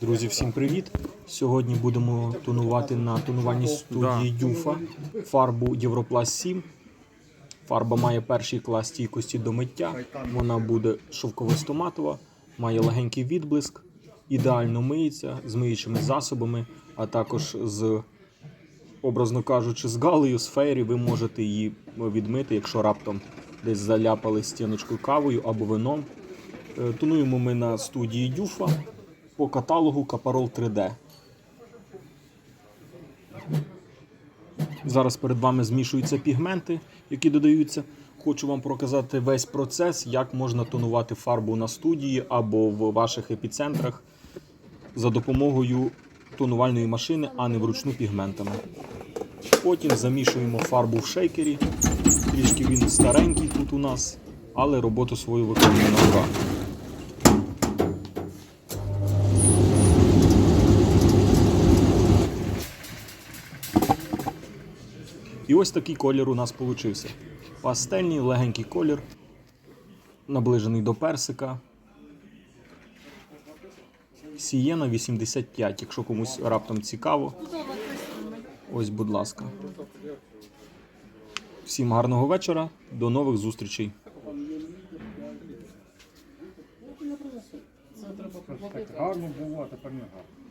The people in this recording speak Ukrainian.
Друзі, всім привіт! Сьогодні будемо тонувати на тонувальній студії Юфа фарбу Європласт 7. Фарба має перший клас стійкості до миття. Вона буде шовковисто-матова, має легенький відблиск, ідеально миється з миючими засобами, а також з, образно кажучи, з галею, з фейрі ви можете її відмити, якщо раптом десь заляпали стіночкою кавою або вином. Е, Тонуємо ми на студії Юфа по каталогу Капарол 3D. Зараз перед вами змішуються пігменти, які додаються. Хочу вам показати весь процес, як можна тонувати фарбу на студії або в ваших епіцентрах за допомогою тонувальної машини, а не вручну пігментами. Потім замішуємо фарбу в шейкері. Трішки він старенький тут у нас, але роботу свою виконує на ура. І ось такий колір у нас получився. Пастельний, легенький колір, наближений до персика. Сієна 85, якщо комусь раптом цікаво. Ось, будь ласка. Всім гарного вечора, до нових зустрічей. Гарно було, а тепер не гарно.